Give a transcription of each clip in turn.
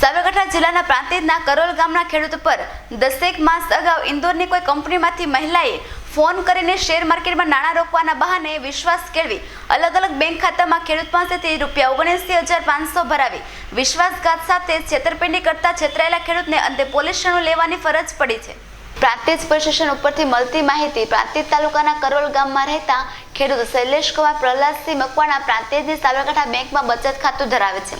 સાબરકાંઠા જિલ્લાના પ્રાંતિજના કરોલ ગામના ખેડૂત પર દસેક માસ અગાઉ ઇન્દોરની કોઈ કંપનીમાંથી મહિલાએ ફોન કરીને શેર માર્કેટમાં નાણાં રોકવાના બહાને વિશ્વાસ કેળવી અલગ અલગ બેંક ખાતામાં ખેડૂત પાસેથી રૂપિયા ઓગણએસી હજાર પાંચસો ભરાવી વિશ્વાસઘાત સાથે છેતરપિંડી કરતા છેતરાયેલા ખેડૂતને અંતે પોલીસ લેવાની ફરજ પડી છે. પ્રાંતિજ સ્ટેશન ઉપરથી મળતી માહિતી પ્રાંતિજ તાલુકાના કરોલ ગામમાં રહેતા ખેડૂત શૈલેષ કુમાર પ્રહલાદસિંહ મકવાણા પ્રાંતિજની સાબરકાંઠા બેંકમાં બચત ખાતું ધરાવે છે.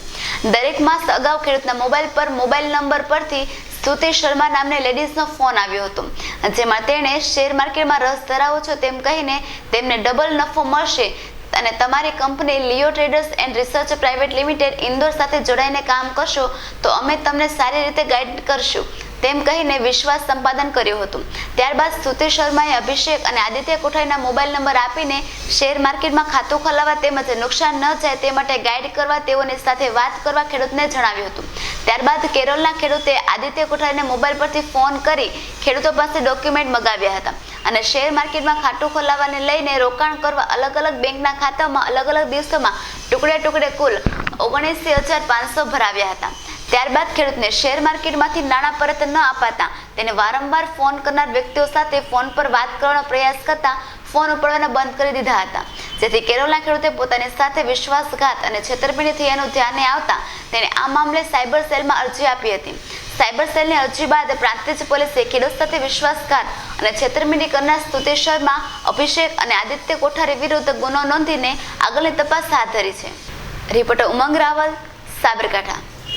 દરેક માસ અગાઉ ખેડૂતના મોબાઈલ પર મોબાઈલ નંબર પરથી સ્તુતિ શર્મા નામની લેડીઝનો ફોન આવ્યો હતો. જેમાં તેણે શેર માર્કેટમાં રસ ધરાવો છો તેમ કહીને તેમને ડબલ નફો મળશે અને તમારી company Leo traders and research private limited Indore સાથે જોડાઈને કામ કરશો તો અમે તમને સારી રીતે ગાઈડ કરશું. તેમ કહીને વિશ્વાસ સંપાદન કર્યું હતું. ત્યારબાદ સ્તુતિ શર્માએ અભિષેક અને આદિત્ય કોઠારીના મોબાઈલ નંબર આપીને શેર માર્કેટમાં ખાતું ખોલાવવા તેમજ નુકસાન ન જાય તે માટે ગાઈડ કરવા તેઓની સાથે વાત કરવા ખેડૂતને જણાવ્યું હતું. ત્યારબાદ કેરળના ખેડૂતે આદિત્ય કોઠારીને મોબાઈલ પરથી ફોન કરી ખેડૂતો પાસે ડોક્યુમેન્ટ મગાવ્યા હતા અને શેર માર્કેટમાં ખાતું ખોલાવવાને લઈને રોકાણ કરવા અલગ અલગ બેંકના ખાતામાં અલગ અલગ દિવસોમાં ટુકડે ટુકડે કુલ ઓગણીસી હજાર પાંચસો ભરાવ્યા હતા. ત્યારબાદ ખેડૂતને શેર માર્કેટમાંથી નાણાં પરત ન અપાતા. તેને વારંવાર ફોન કરનાર વ્યક્તિઓ સાથે ફોન પર વાત કરવાનો પ્રયાસ કરતા ફોન ઉપાડવાના બંધ કરી દીધા હતા. જેથી કેરોલના ખેડૂતે પોતાની સાથે વિશ્વાસઘાત અને છેતરપિંડી એનું ધ્યાને આવતા તેણે આ મામલે સાયબર સેલમાં અરજી આપી હતી. સાયબર સેલની અરજી બાદ પ્રાંતિજ પોલીસે ખેડૂત સાથે વિશ્વાસઘાત અને છેતરપિંડી કરનાર સ્તુતિ શર્મા, અભિષેક અને આદિત્ય કોઠારી વિરુદ્ધ ગુનો નોંધીને આગળની તપાસ હાથ ધરી છે. રિપોર્ટર ઉમંગ રાવલ, સાબરકાંઠા.